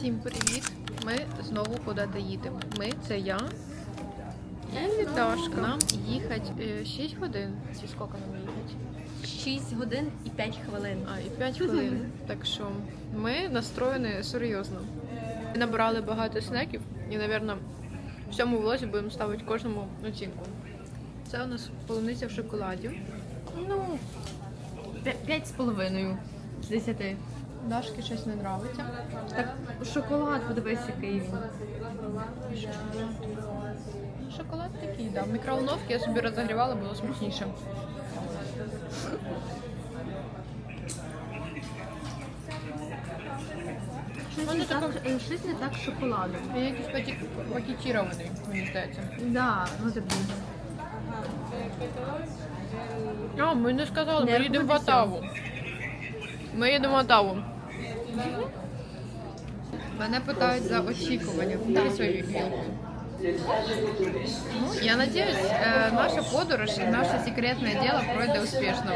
Всім привіт! Ми знову куди-то їдемо. Ми це я і Віташка. Нам їхати 6 годин. Чи скільки нам їхати? 6 годин і 5 хвилин. А, і 5 хвилин. Так що ми настроєні серйозно. Ми набрали багато снеків і, напевно, в цьому влозі будемо ставити кожному оцінку. Це у нас полуниця в шоколаді. Ну, 5 з половиною з 10. Дашки щось не подобається. Так, шоколад, подивись, який він. Шоколад такий, да. В мікроволновці я собі розігрівала, було смачніше. Щось не, так, е, щось не так з шоколадом. Він якийсь паті- пакетірований, мені здається. Да, ну тобі. А, ми не сказали, Не ми їдемо в. Атаву. Ми їдемо в Атаву. Мене питають за очікування. Дай свою. Ну, я надеюсь, э, наша подорож і наше секретне діло пройде успішно.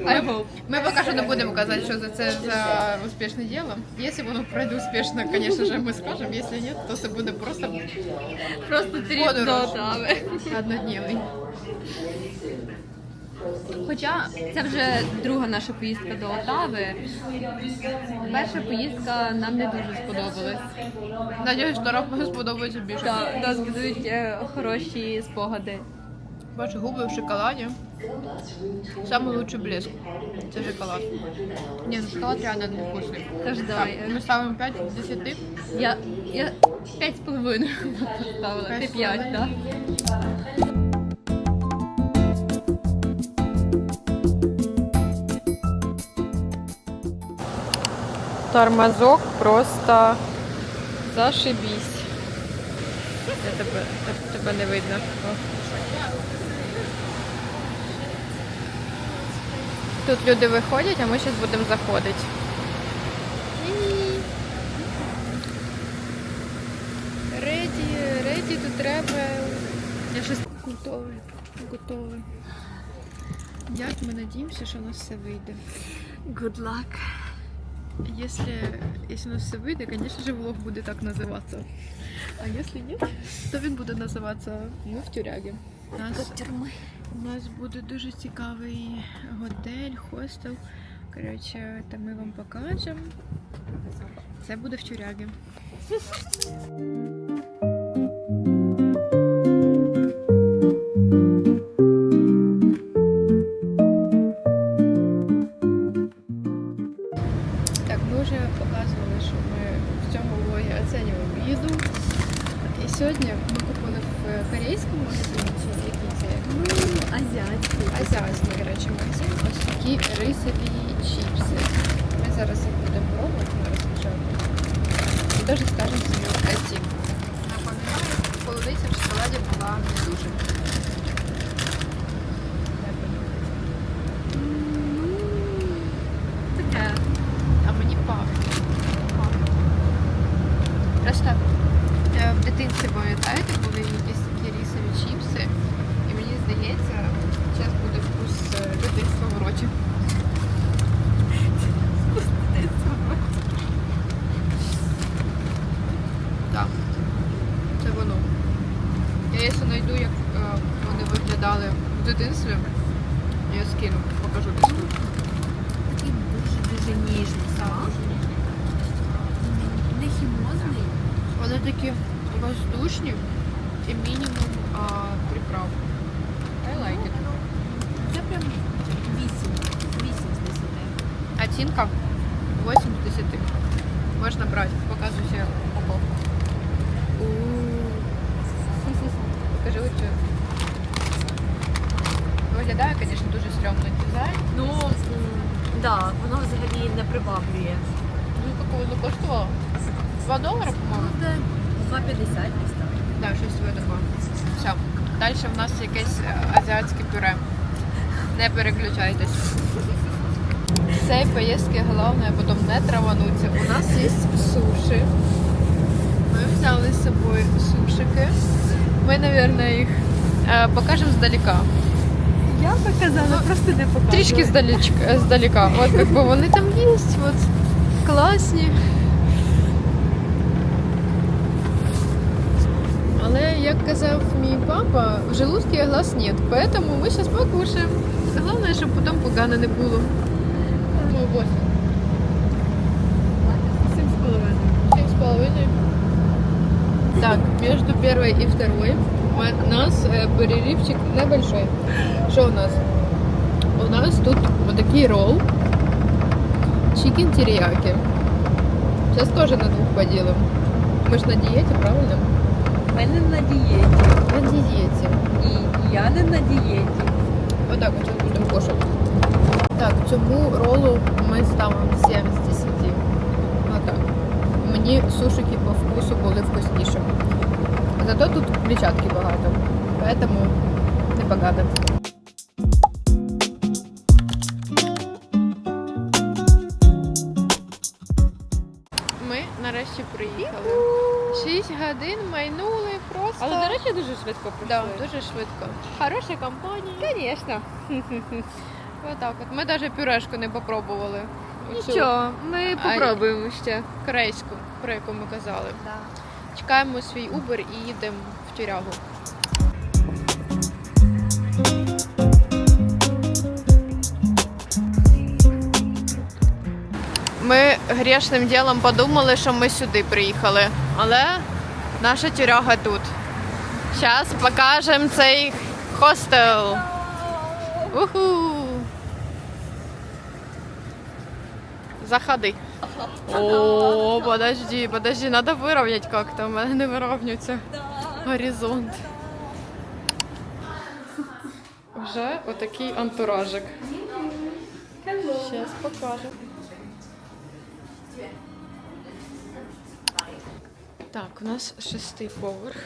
I hope. Ми поки що не будемо казати, що за це за успішне діло. Якщо воно пройде успішно, звісно ж, ми скажемо. Якщо ні, то це буде просто Просто Подорож. однодневний. Хоча це вже друга наша поїздка до Отави. Перша поїздка нам не дуже сподобалась. Надіюсь, що вам сподобається більше. Так, нас будуть е, хороші спогади. Ваші губи в шоколаді. Самый лучший блеск. Це шоколад. Ні, ну шоколад реально невкусний. Тож давай. Так, ми ставимо 5 з 10. Я, я 5 з половиною поставила. Ти 5, так? Тормозок просто зашибісь. Я тебе, тебе не видно. Тут люди виходять, а ми зараз будемо заходити. Реді, реді тут треба. Я щось готовий. Готовий. Як ми надіємося, що у нас все вийде. Good luck. Если, если у нас все выйдет, конечно же, влог будет так называться. А если нет, то він буде називатися «Ми в тюрягі». У нас, Тюрми. у нас буде дуже цікавий готель, хостел. Коротше, та ми вам покажемо. Це буде в тюрягі. Таке. А мені пахне. Просто е, в дитинстві, пам'ятаєте, були якісь такі рісові чіпси, і мені здається, зараз буде вкус е, дитинства в роті. Вкус дитинства в роті. Так, це воно. Я якщо знайду, як е, вони виглядали в дитинстві, я скину, покажу десь. Такий дуже-дуже ніжний смак. Не хімозний. Вони такі воздушні і мінімум а, приправ. I like it. Це прям 8. 8 з 10. Оцінка 8 з 10. Можна брати. Показую ще упаковку. Покажи оцю. Виглядає, звісно, дуже стрьомний дизайн. Ну, да, воно взагалі не приваблює. Ну, таку воно коштувало? 2 долари, по-моєму. Буде 2,50 десь так. Да, щось видимо. Все. Далі в нас якесь е, азіатське пюре. Не переключайтесь. Цієї поїздки головне потім не травануться. У нас є суші. Ми взяли з собою сушики. Ми, мабуть, їх е, покажемо здалека. Я показала, просто не показала. Трішки здалечка, здалека. От якби вони там є, от класні. Але як казав мій папа, в желудке глаз нет, поэтому ми зараз покушаємо. Головне, щоб потім погано не було. Ну, вот. Семь с половиной. Семь с половиной. Так, между первой и второй у нас э, перерывчик небольшой. Что у нас? У нас тут вот такие ролл. Чикен терияки. Сейчас тоже на двух поделим. Мы ж на диете, правильно? Ми не на дієті. На диете. І я не на дієті. Вот так вот сейчас будем кушать. Так, цьому ролу ми ставимо 7 з 10. Отак. Мені сушики по вкусу були вкусніші. Зато тут клітчатки багато. Поэтому непогано. Ми нарешті приїхали. 6 годин майнули просто. Але, до речі, дуже швидко да, пройшли. дуже швидко. Хороша компанія. Звісно. Отак от. Ми навіть пюрешку не попробували. Нічого, ми попробуємо ще. Корейську, про яку ми казали. Да. Чекаємо свій Uber і їдемо в тюрягу. Ми грішним ділом подумали, що ми сюди приїхали, але наша тюряга тут. Зараз покажемо цей хостел. Уху! Заходи. О, подожди, подожди, надо выровнять как-то. У мене не виравнюється горизонт. Вже отакий антуражик. Зараз покажу. Так, у нас шестий поверх.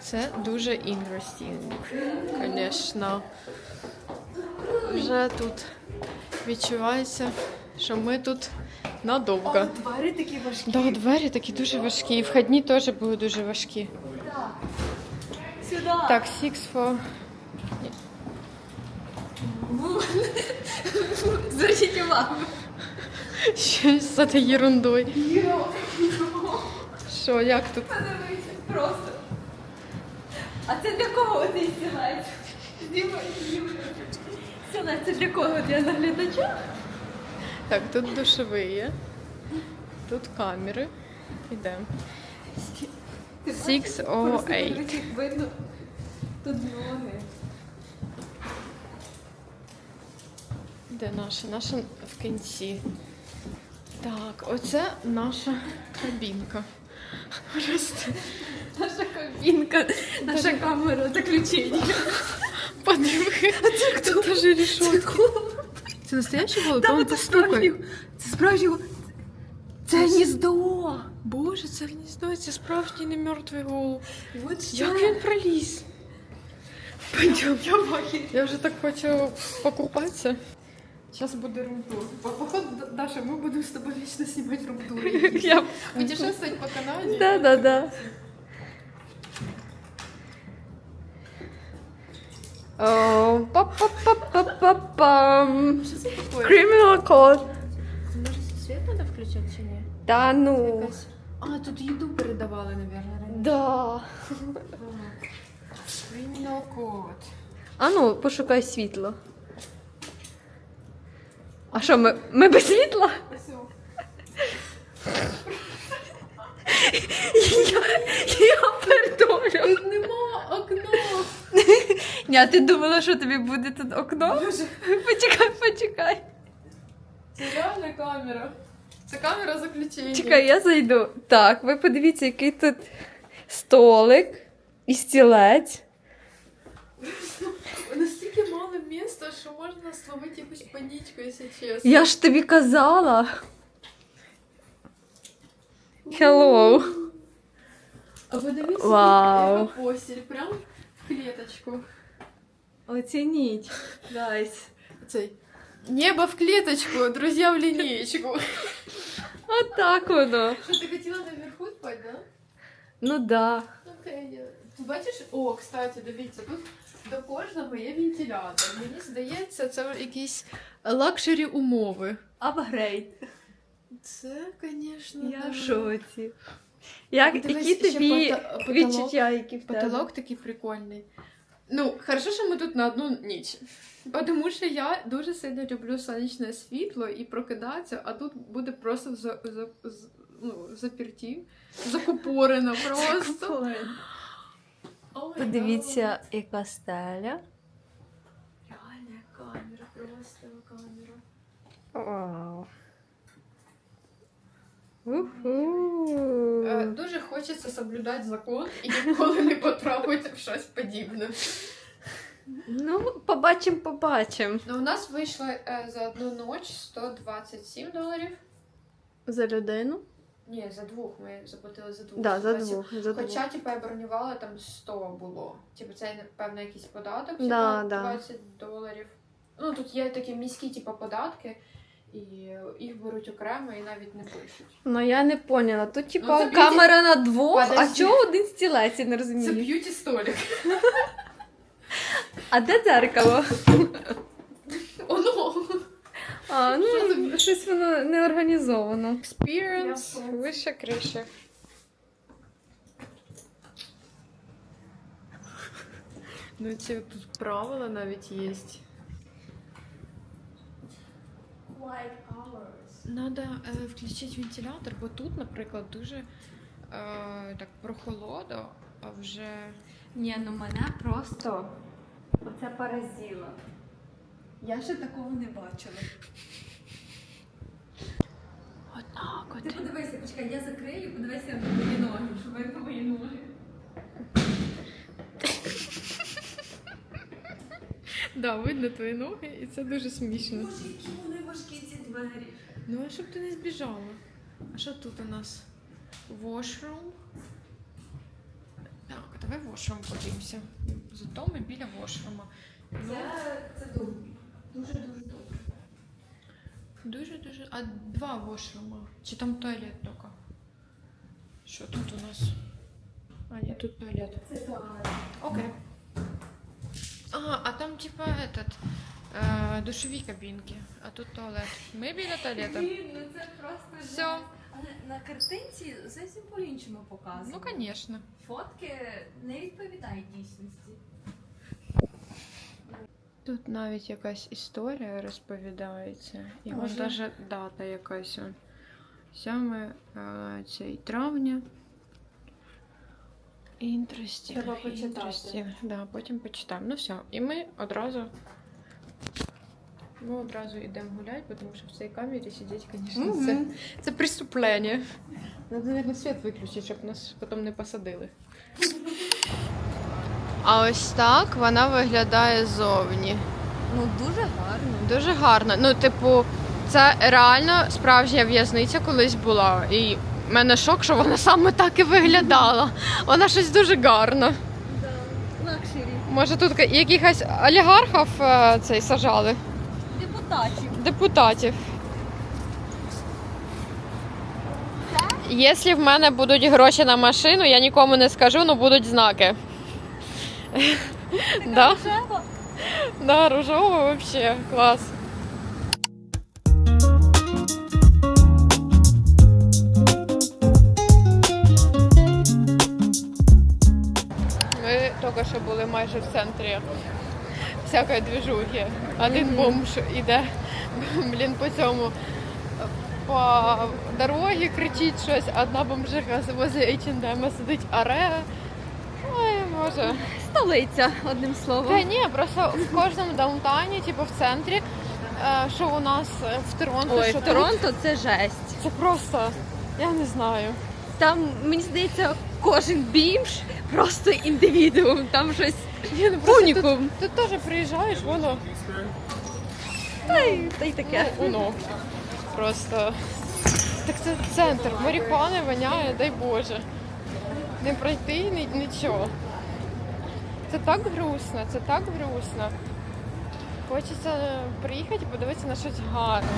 Це дуже interesting, звісно. Вже тут відчувається, що ми тут надовго. Двері такі важкі. Да, двері такі дуже важкі. І вхідні теж були дуже важкі. Сюди. Так, six for... Зверніть увагу. Щось за та ерундою. Що, як тут? Просто. А це для кого цей стілець? Діма. Стілець це для кого? Для наглядача? Так, тут душові є. Тут камери. Ідемо. 608. Видно. Тут ноги. Де наша? Наша в кінці. Так, оце наша кабінка. Просто Наша кабінка, наша камера заключення. подиви. Тут даже решетка. Це настоящий голубь? Та Он це постукає. справжній. Це справжній. Це гніздо. Боже, це гніздо, це справжній не мертвий голуб. От Як він проліз? Пойдем. Я бачу. Я вже так хочу покупатися. Зараз буде румтур. Походу, Даша, ми будемо з тобою вічно знімати румтур. Я... Путешествовать по Канаді. Да, да, да. Па-па-па-па-па-пам. Що це таке? Criminal Code. Може, світ треба включати чи ні? Та ну. Якась- А, тут їду передавали, мабуть. Да. Criminal Code. А ну, пошукай світло. А що, ми, ми без світла? Все. Я, я пердолю. Тут нема окна. Ні, а ти думала, що тобі буде тут окно? Почекай, почекай. Це реальна камера. Це камера заключення. Чекай, я зайду. Так, ви подивіться, який тут столик і стілець. Настільки мало міста, що можна словити якусь панічку, якщо чесно. Я ж тобі казала. Hello. А подивіться, Вау. яка постіль, прям в клеточку. Оцініть. Гайс. Цей. Небо в клеточку, друзья в линеечку. Отак воно. Що ти хотіла наверху спати, да? Ну да. Окей. Ти бачиш, о, кстати, дивіться, тут до кожного є вентилятор. Мені здається, це якісь лакшері умови. Апгрейд. Це, звісно, Я в шоці. Як, Дивись, які ще тобі пота- потолок- відчуття, які в тебе? Потолок такий прикольний. Ну, хорошо, що ми тут на одну ніч. Тому що я дуже сильно люблю сонячне світло і прокидатися, а тут буде просто за, за, з- ну, заперті, закупорено просто. Ой, Подивіться, яка стеля. Реальна камера, просто камера. Вау. Е, Дуже хочеться соблюдати закон і ніколи не потрапити в щось подібне. Ну, побачимо, побачимо. Ну, у нас вийшло е, за одну ніч 127 доларів. За людину? Ні, за двох ми заплатили за двох. Да, за 120. двох. За Хоча, двох. типу, я бронювала там 100 було. Типу, це напевно якийсь податок, типу, Да, да. 20 доларів. Ну, тут є такі міські, типу, податки, і їх беруть окремо і навіть не пишуть. Ну я не поняла. Тут Ну, типа це б'юті- камера на двох, а чого один стілець, я не розумію. Це б'юті столик. А де дзеркало? Оно! А, Що ну щось воно не організовано. Experience. Вища криша. Ну, ці тут правила навіть є. Надо е, включити вентилятор, бо тут, наприклад, дуже е, так прохолодо, а вже. Ні, ну мене просто оце поразило. Я ще такого не бачила. Отак Ти подивися, почекай, я закрию, подивися на мої ноги, щоб видно мої ноги. Да, видно твої ноги, і це дуже смішно. Боже, які вони важкі ці двері. Ну, а щоб ти не збіжала. А що тут у нас? Washroom. Так, давай washroom подивимося. Зато ми біля washroom. Ну, Це, це добре. Дуже-дуже добре. Дуже-дуже. А два вошрума. Чи там туалет тільки? Що тут у нас? А, ні, тут туалет. Це туалет. Окей. Ага, а там типа этот э, душові кабінки, а тут туалет. Ми біля туалета. Блін, ну це просто Все. Але на картинці зовсім по-іншому показано. Ну, звісно. Фотки не відповідають дійсності. Тут навіть якась історія розповідається. І вон Може. даже дата якась. он. 7 е, цей травня. Інтерестів. Треба почитати. Да, потім почитаємо. Ну все. І ми одразу. Ми одразу йдемо гуляти, тому що в цій камері сидіти, звісно, Мгм. це, це преступлення. Надо, наверное, світ виключити, щоб нас потім не посадили. А ось так вона виглядає зовні. Ну дуже гарно. Дуже гарно. Ну, типу, це реально справжня в'язниця колись була. І в мене шок, що вона саме так і виглядала. Вона щось дуже гарно. Да. Лакшері. Може, тут якихось олігархів е, цей сажали, Депутатів. депутатів. Якщо в мене будуть гроші на машину, я нікому не скажу, але будуть знаки. Да? Рожева. Да, ружово вообще клас. Ми тільки що були майже в центрі всякої движухи. Один бомж іде, блін, по цьому по дорогі кричить щось, одна бомжиха возле H&M сидить аре. Ой, боже. Столиця, одним словом. Та ні, просто в кожному даунтауні, типу в центрі, е, що у нас е, в Торонто, Ой, що в тут, Торонто це жесть. це просто, я не знаю. Там, мені здається, кожен бімж просто індивідуум. Там щось Ні, ну просто унікум. Тут, тут теж приїжджаєш, воно, Та й, та й таке. воно. Просто. Так це центр, марихуани воняє, дай Боже. Не пройти ні, нічого. Це так грустно, це так грустно. Хочеться приїхати і подивитися на щось гарне.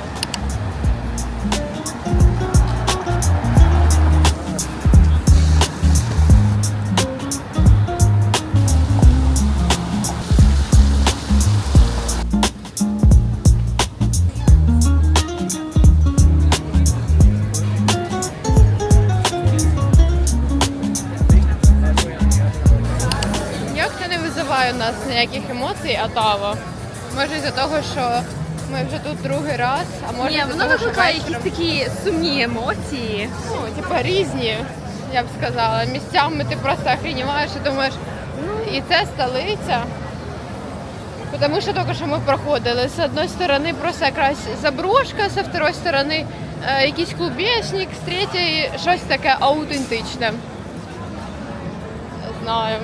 Емоцій, а таво. Може із-за того, що ми вже тут другий раз, а може Ні, із-за воно того, що викликає вечором- якісь такі сумні емоції. ну, типа різні, я б сказала. Місцями ти просто охреніваєш і думаєш, і це столиця. Тому що тільки що ми проходили. З одної сторони просто якась заброшка, з іншої сторони е, якийсь клубешник, з третьої щось таке аутентичне. Не Знаю.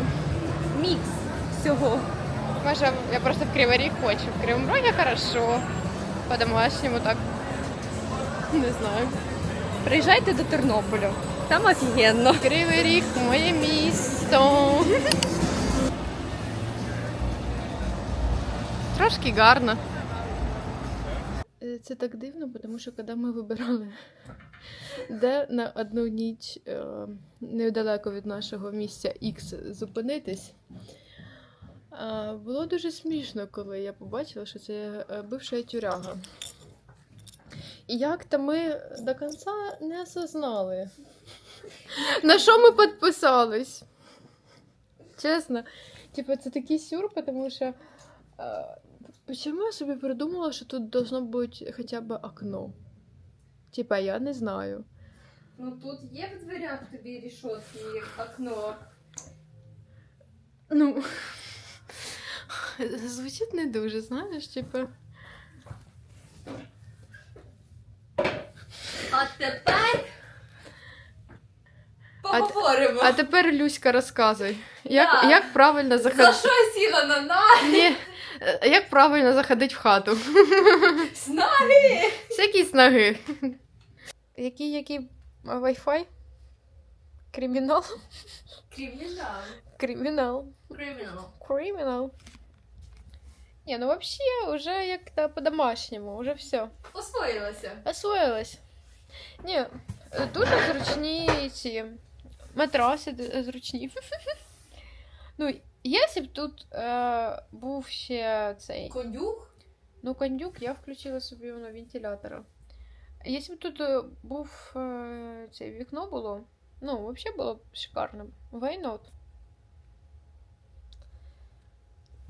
Мікс всього. Може, я просто в Кривий Ріг хочу. В Кривому Рогі хорошо. По-домашньому так. Не знаю. Приїжджайте до Тернополя. Там офігенно. Кривий Ріг моє місто. Трошки гарно. Е, Це так дивно, тому що коли ми вибирали, де на одну ніч е, недалеко від нашого місця X зупинитись, було дуже смішно, коли я побачила, що це е, бивша тюряга. І як-то ми до кінця не осознали, на що ми підписались? Чесно. Типу, це такий сюр, тому що. Е, Почему я собі придумала, що тут должно бути хоча б окно? Типа, я не знаю. Ну тут є в дверях тобі рішотки, окно. Ну. Звучить не дуже, знаєш, типу. А тепер поговоримо. А тепер Люська розказуй. Як, Да. як правильно За заходити. що сіла на нас? Ні, е, як правильно заходити в хату? Снаги! Всякі снаги. Який, який Wi-Fi? Кримінал? Кримінал. Кримінал. Кримінал. Кримінал. Не, ну вообще уже як-то по-домашньому, уже все. Освоїлася. Освоилась. Ні, дуже зручні ці матраси зручні. ну, якщо б тут е, був ще цей. Кондюк? Ну, кондюк, я включила собі на вентилятора. Якщо б тут е, був це вікно було, ну, взагалі було б шикарно. Why not?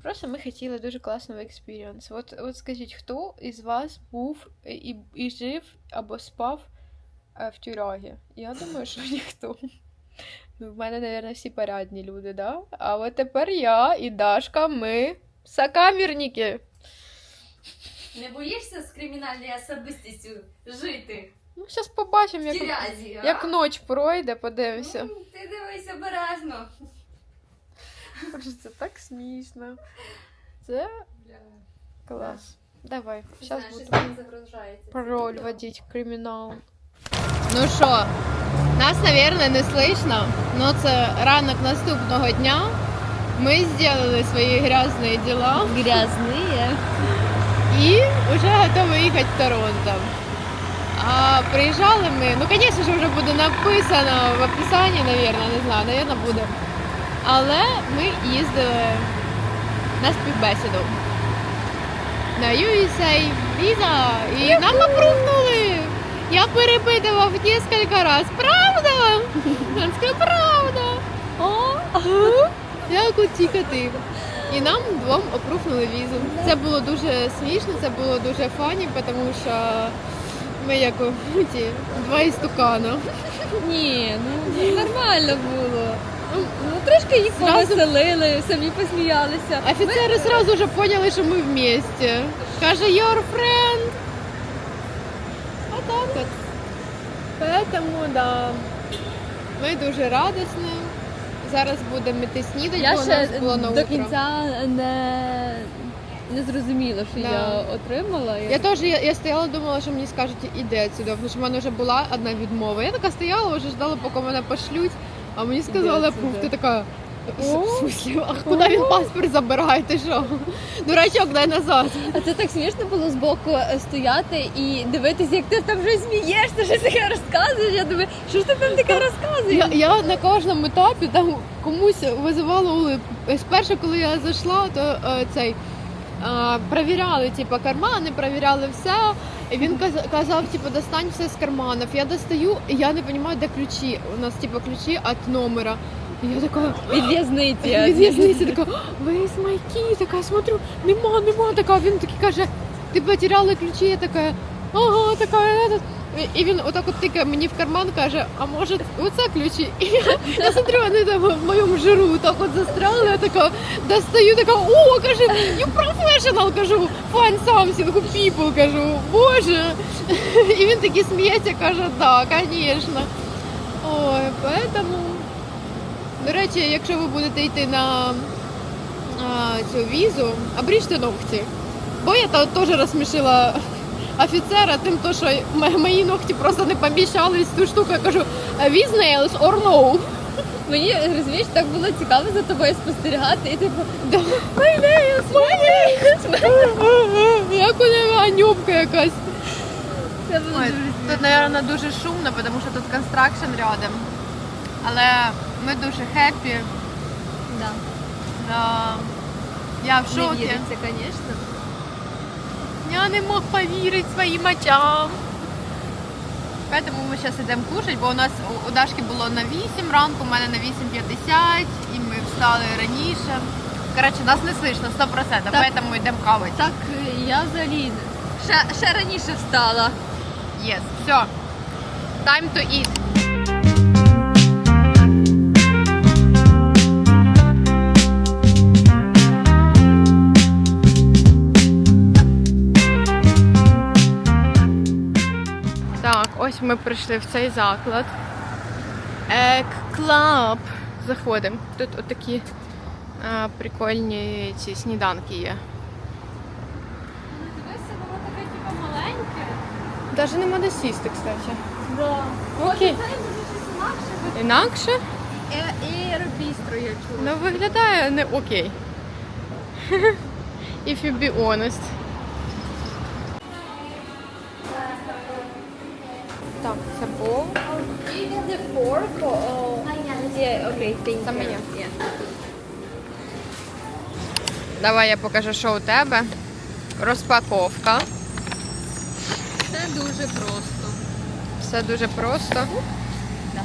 Просто ми хотіли дуже класного експірієнсу. От, от скажіть, хто із вас був і, і жив або спав е, в тюрягі? Я думаю, що ніхто. Ну, в мене, мабуть, всі порядні люди, да? А от тепер я і Дашка, ми сокамерники. Не боїшся з кримінальною особистістю жити Ну, зараз побачимо, як, тірязі, як ноч пройде, подивимося. М, Ти дивись обережно. Боже, це так смішно. Це клас. Давай, зараз буду пароль вводить кримінал. Ну що, нас, мабуть, не слышно, але це ранок наступного дня. Ми зробили свої грязні діла Грязные. і вже готові їхати в Торонто. А приїжджали ми, ну, звісно ж, вже буде написано в описанні, мабуть, не знаю, мабуть, буде. Але ми їздили на співбесіду на USA Visa і нам опрувнули. Я перепитував кілька разів, правда? Він сказав, правда. О, як у ті коти. І нам двом опрувнули візу. Це було дуже смішно, це було дуже фані, тому що ми як ті два істукана. Ні, ну нормально було. Трошки їх повеселили, самі посміялися. Офіцери одразу вже поняли, що ми вместе. Каже, your friend. Отак от. Поэтому, да. Ми дуже радісні. Зараз будемо йти снідати, бо у нас було на до кінця не, не зрозуміла, що Да. я отримала. Я теж я, я стояла, думала, що мені скажуть, іди отсюди, тому що в мене вже була одна відмова. Я така стояла, вже ждала, поки мене пошлють, а мені сказали, пух, ти така. В смысле, а куди він паспорт забирає? Ти що? Дурачок, дай назад. А це так смішно було збоку е, стояти і дивитися, як ти там вже смієшся, щось таке розказуєш. Я думаю, що ж ти там таке розказуєш? Я, я на кожному етапі там комусь визивала улипку. Спершу, коли я зайшла, то е, цей е, перевіряли типу, кармани, провіряли все. І він каз- казав, типу, достань все з карманів. Я достаю, і я не розумію, де ключі. У нас типу ключі від номера. І я така, Від в'язниці. від в'язниці така, весь майки, така, смотрю, нема, нема, така, він такий каже, ти потеряли ключі, я така, ага, така, этот». І він отак от тикає мені в карман, каже, а може оце ключі? І я, я смотрю, вони там в моєму жиру так от застряли, я така достаю, така, о, кажу, you professional, кажу, find something, people, кажу, боже. І він такий сміється, каже, да, звісно. Ой, поэтому... До речі, якщо ви будете йти на а, цю візу, обріжте ногті. Бо я теж розсмішила офіцера тим, то, що мої ногті просто не поміщались в ту штуку. Я кажу, «With nails or no? Мені розумієш, так було цікаво за тобою спостерігати, і типу, Да. My nails, my nails. Як у неї анюбка якась. це було Ой, дуже тут, мабуть, дуже шумно, тому що тут констракшн рядом. Але ми дуже хеппі. да. Да. Я в Не віриться, звісно. Я не мог повірити своїм очам. Поэтому ми зараз йдемо кушати, бо у нас у- у Дашки було на 8 ранку, у мене на 8.50, і ми встали раніше. Коротше, нас не слышно 100%, Так. поэтому йдемо кавати. Так, я взагалі ще, ще раніше встала. Yes, все. Time to eat. Ось ми прийшли в цей заклад. Egg Club. Заходимо. Тут отакі а, прикольні ці сніданки є. Дивися, воно таке типу маленьке. Даже нема де сісти, кстати. Да. Окей. Це може щось інакше. Інакше? І, і робістро я чула. Ну виглядає не окей. If you be honest. Yeah, okay. Це моє. Yeah. Давай я покажу, що у тебе. Розпаковка. Це дуже просто. Все дуже просто. Да.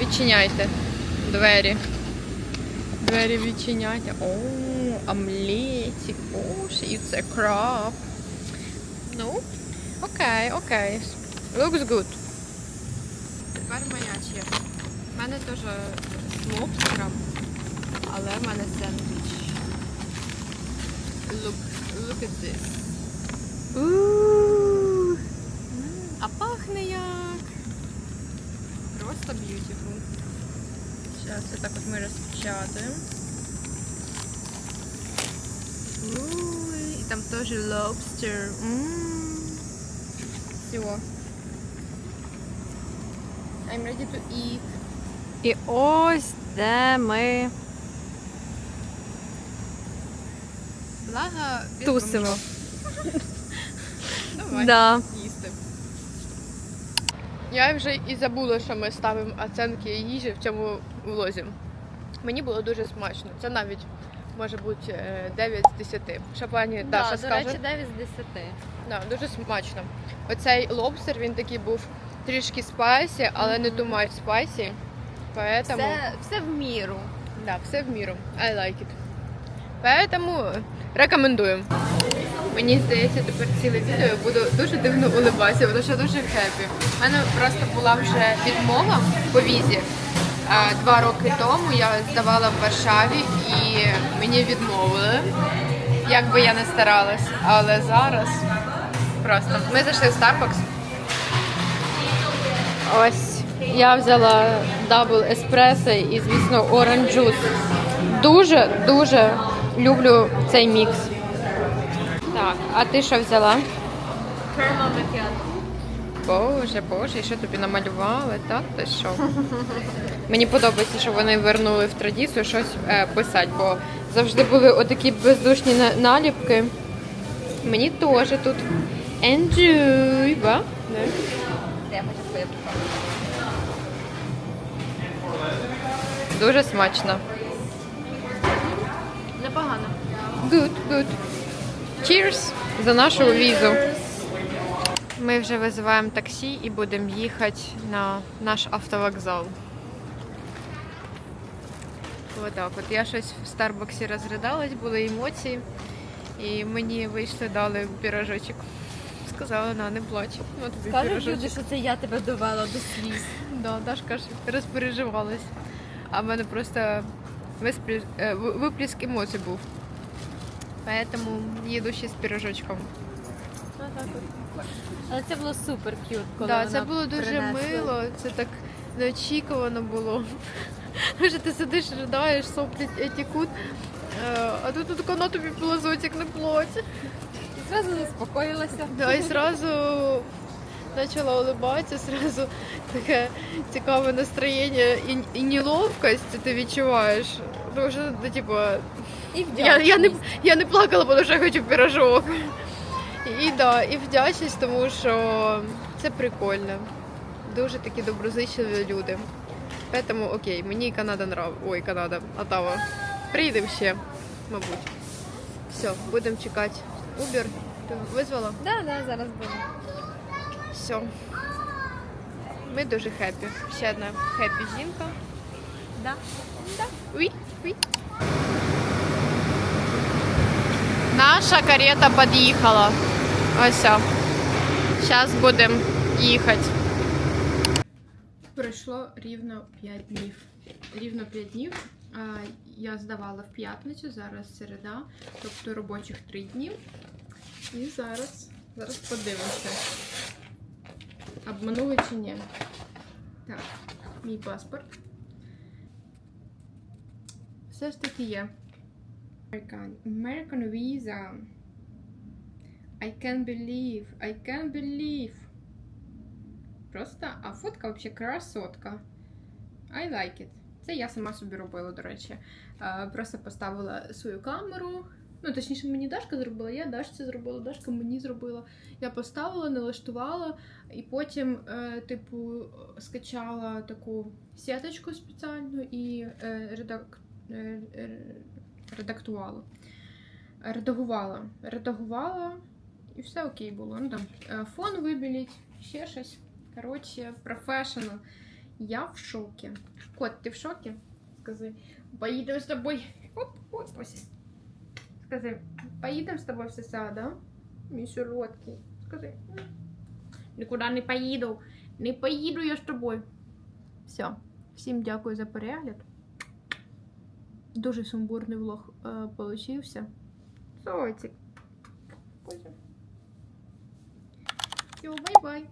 Відчиняйте двері. Двері відчиняйте. О, омлетик, боже, і це краб. Ну, окей, окей. Looks good. Тепер моя черга. У мене теж з лобстером, але в мене сендвіч. Look, look at this. Ooh. А пахне як. Просто beautiful. Зараз це так от ми розпечатаємо. І там теж. М. Все. I'm ready to eat. І ось де ми Благо без Тусимо. Давай Да. їсти. Я вже і забула, що ми ставимо оценки їжі в цьому влозі. Мені було дуже смачно. Це навіть може бути е, 9 з 10. Що пані Даша до скаже? речі, 9 з 10. Да, дуже смачно. Оцей лобстер, він такий був трішки спайсі, але не too much spicy. Поэтому... Все, все в міру. Да, все в міру. I like it. Поэтому рекомендуємо. Мені здається, тепер ціле відео я буду дуже дивно улибатися, тому що дуже хеппі. У мене просто була вже відмова по візі. Два роки тому я здавала в Варшаві і мені відмовили. Як би я не старалась. Але зараз просто. Ми зайшли в Starbucks. Ось я взяла дабл еспресо і, звісно, оранж джус. Дуже дуже люблю цей мікс. Так, а ти що взяла? Керма макіато. Боже, боже, і що тобі намалювали? Так, ти що? Мені подобається, що вони вернули в традицію щось е, писати, бо завжди були отакі бездушні наліпки. Мені теж тут enjoy, ба? Дуже смачно. Непогано. Good, good. Cheers за нашу візу. Ми вже визиваємо таксі і будемо їхати на наш автовокзал. Отак от. Я щось в Старбаксі розридалась, були емоції. І мені вийшли, дали пірожочок. Сказала, на, не плач. Ну, тобі Скажуть пірожочок. люди, що це я тебе довела до сліз. Да, Дашка ж розпереживалась. А в мене просто е, ви- емоцій був. Поэтому їду ще з пірожочком. Але це було супер к'ют, коли Так, вона це було дуже принесла. мило, це так неочікувано було. Тому ти сидиш, riдаєш, соплі тікуть, е, а тут тут на тобі полозотик не плоть. І зразу заспокоїлася. Да, і зразу почала улыбатися, зразу таке цікаве настроєння і, і неловкость ти відчуваєш. Тому що, ну, типу, І я, я, не, я не плакала, тому що я хочу пірожок. І, да, і вдячність, тому що це прикольно. Дуже такі доброзичливі люди. Тому окей, мені Канада нрав. Ой, Канада, Отава. Приїдемо ще, мабуть. Все, будемо чекати. Uber. Ти визвала? Да, да, зараз буде. Все. Ми дуже хеппі. Ще одна хеппі жінка. Да. Уй, уй. Наша карета під'їхала. Ось. Зараз будемо їхати. Пройшло рівно 5 днів. Рівно 5 днів. Я здавала в п'ятницю, зараз середа, тобто робочих 3 дні. І зараз, зараз подивимося. Обманули чи ні? Так, мій паспорт. Все ж таки є. American, American Visa. I can't believe. I can't believe. Просто, а фотка взагалі красотка. I like it. Це я сама собі робила, до речі. Е, Просто поставила свою камеру. Ну, точніше, мені Дашка зробила, я Дашці зробила, Дашка мені зробила. Я поставила, налаштувала, і потім, е, типу, скачала таку сіточку спеціальну і е, редак... е, е, редактувала. Редагувала. Редагувала, і все окей було. Ну там е, фон вибіліть, ще щось. Коротше, професіонал. Я в шокі. Кот, ти в шокі? Скажи, поїдемо з тобою. Оп, ой, ось. Скажи, поїдемо з тобою в ССА, да? Мій сироткий. Скажи. Нікуди не поїду. Не поїду я з тобою. Все. Всім дякую за перегляд. Дуже сумбурний влог е, получився. Зойцик. Все, бай-бай.